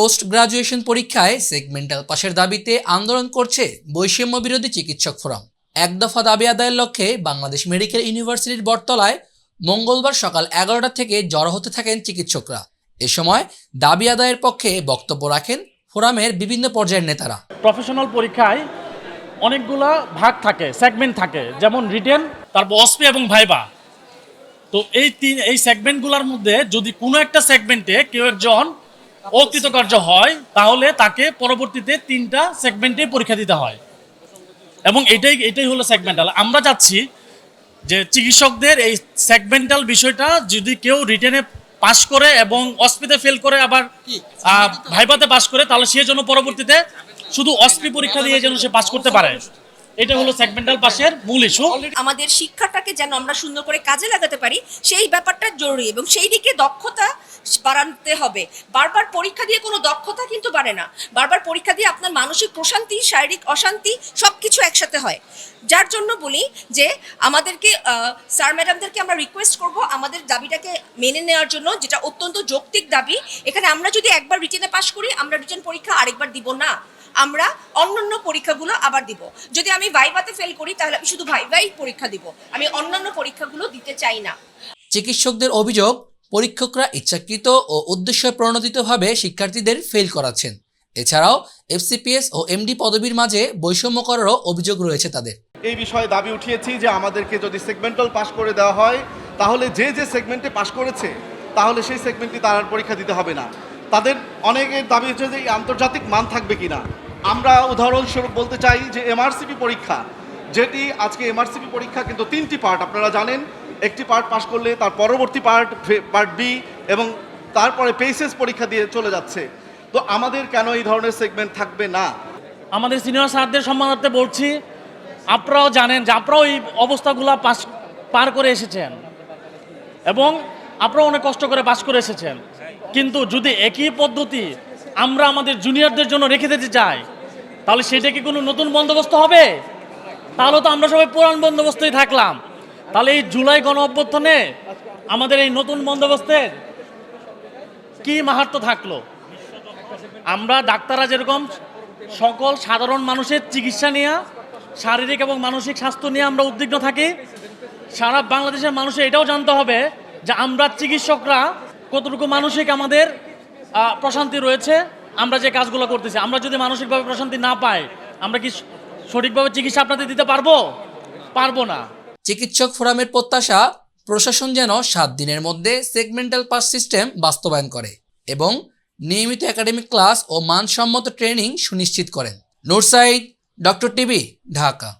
Post graduation পরীক্ষায় segmental পাশের দাবিতে আন্দোলন করছে বৈষম্য বিরোধী চিকিৎসক ফোরাম। এক দফা দাবি আদায়ের লক্ষ্যে বাংলাদেশ মেডিকেল ইউনিভার্সিটির বটতলায় মঙ্গলবার সকাল এগারোটা থেকে জড়ো হতে থাকেন চিকিৎসকরা। এ সময় দাবি আদায়ের পক্ষে বক্তব্য রাখেন ফোরামের বিভিন্ন পর্যায়ের নেতারা। প্রফেশনাল পরীক্ষায় অনেকগুলা ভাগ থাকে, সেগমেন্ট থাকে, যেমন রিটেন, তারপর অসপি এবং ভাইবা। তো এই তিন, এই সেগমেন্টগুলোর মধ্যে যদি কোনো একটা সেগমেন্টে কেউ একজন অকৃতকার্য হয় তাহলে তাকে পরবর্তীতে তিনটা সেগমেন্টে পরীক্ষা দিতে হয়। এবং এটাই এটাই হলো সেগমেন্টাল আমরা চাচ্ছি যে চিকিৎসকদের এই সেগমেন্টাল বিষয়টা যদি কেউ রিটেনে পাশ করে এবং অসপিতে ফেল করে আবার আহ, ভাইভাতে পাশ করে তাহলে সে যেন পরবর্তীতে শুধু অসপি পরীক্ষা দিয়ে যেন সে পাশ করতে পারে। এটা হলো সেগমেন্টাল পাশের মূল ইস্যু আমাদের শিক্ষাটাকে যেন আমরা সুন্দর করে কাজে লাগাতে পারি সেই ব্যাপারটা জরুরি এবং সেই দিকে দক্ষতা বাড়াতে হবে। বারবার পরীক্ষা দিয়ে কোনো দক্ষতা কিন্তু বাড়ে না। বারবার পরীক্ষা দিয়ে আপনার মানসিক প্রশান্তি, শারীরিক অশান্তি সব কিছু একসাথে হয়। যার জন্য বলি যে আমাদেরকে স্যার ম্যাডামদেরকে আমরা রিকোয়েস্ট করব আমাদের দাবিটাকে মেনে নেওয়ার জন্য, যেটা অত্যন্ত যৌক্তিক দাবি। এখানে আমরা যদি একবার রিটেনে পাশ করি, আমরা রিটেন পরীক্ষা আরেকবার দিব না। আমরা অন্যান্য পরীক্ষাগুলো আবার দিব। যদি আমি ভাইভাতে ফেল করি, তাহলে আমি শুধু ভাইভাই পরীক্ষা দিব। আমি অন্যান্য পরীক্ষাগুলো দিতে চাই না। চিকিৎসকদের অভিযোগ পরীক্ষকরা ইচ্ছাকৃত ও উদ্দেশ্য প্রণোদিতভাবে শিক্ষার্থীদের ফেল করাচ্ছেন। এছাড়াও এফসিপিএস ও এমডি পদবীর মাঝে বৈষম্য করারও অভিযোগ রয়েছে তাদের। এই বিষয়ে দাবি উঠিয়েছি যে আমাদেরকে যদি সেগমেন্টাল পাশ করে দেওয়া হয়, তাহলে যে যে সেগমেন্টে পাশ করেছে, তাহলে সেই সেগমেন্টটি তার পরীক্ষা দিতে হবে না। তাদের অনেকের দাবি হচ্ছে যে আন্তর্জাতিক মান থাকবে কিনা। আমরা উদাহরণস্বরূপ বলতে চাই যে এমআরসিপি পরীক্ষা, যেটি আজকে এমআরসিপি পরীক্ষা কিন্তু তিনটি পার্ট আপনারা জানেন। একটি পার্ট পাশ করলে তার পরবর্তী পার্ট পার্ট বি এবং তারপরে পেসেস পরীক্ষা দিয়ে চলে যাচ্ছে। তো আমাদের কেন এই ধরনের সেগমেন্ট থাকবে না? আমাদের সিনিয়র স্যারদের সম্মানার্থে বলছি, আপনারাও জানেন যে আপনারাও এই অবস্থাগুলো পাস পার করে এসেছেন। এবং আপনারাও অনেক কষ্ট করে পাস করে এসেছেন। কিন্তু যদি একই পদ্ধতি আমরা আমাদের জুনিয়রদের জন্য রেখে দিতে চাই, তাহলে সেটা কি কোনো নতুন বন্দোবস্ত হবে? তাহলে তো আমরা সবাই পুরান বন্দোবস্তই থাকলাম। তাহলে এই জুলাই গণ অভ্যর্থনে আমাদের এই নতুন বন্দোবস্তের কি মাহাত্ম থাকল? আমরা ডাক্তাররা যেরকম সকল সাধারণ মানুষের চিকিৎসা নিয়ে, শারীরিক এবং মানসিক স্বাস্থ্য নিয়ে আমরা উদ্বিগ্ন থাকি, সারা বাংলাদেশের মানুষের এটাও জানতে হবে যে আমরা চিকিৎসকরা কতটুকু মানসিক আমাদের প্রশান্তি রয়েছে, আমরা যে কাজগুলো করতেছি। আমরা যদি মানসিকভাবে প্রশান্তি না পাই, আমরা কি সঠিকভাবে চিকিৎসা আপনাদের দিতে পারব? পারব না। চিকিৎসক ফোরামের প্রত্যাশা, প্রশাসন যেন সাত দিনের মধ্যে সেগমেন্টাল পাস সিস্টেম বাস্তবায়ন করে এবং নিয়মিত একাডেমিক ক্লাস ও মানসম্মত ট্রেনিং সুনিশ্চিত করেন। নোরসাইড ডক্টর টিভি, ঢাকা।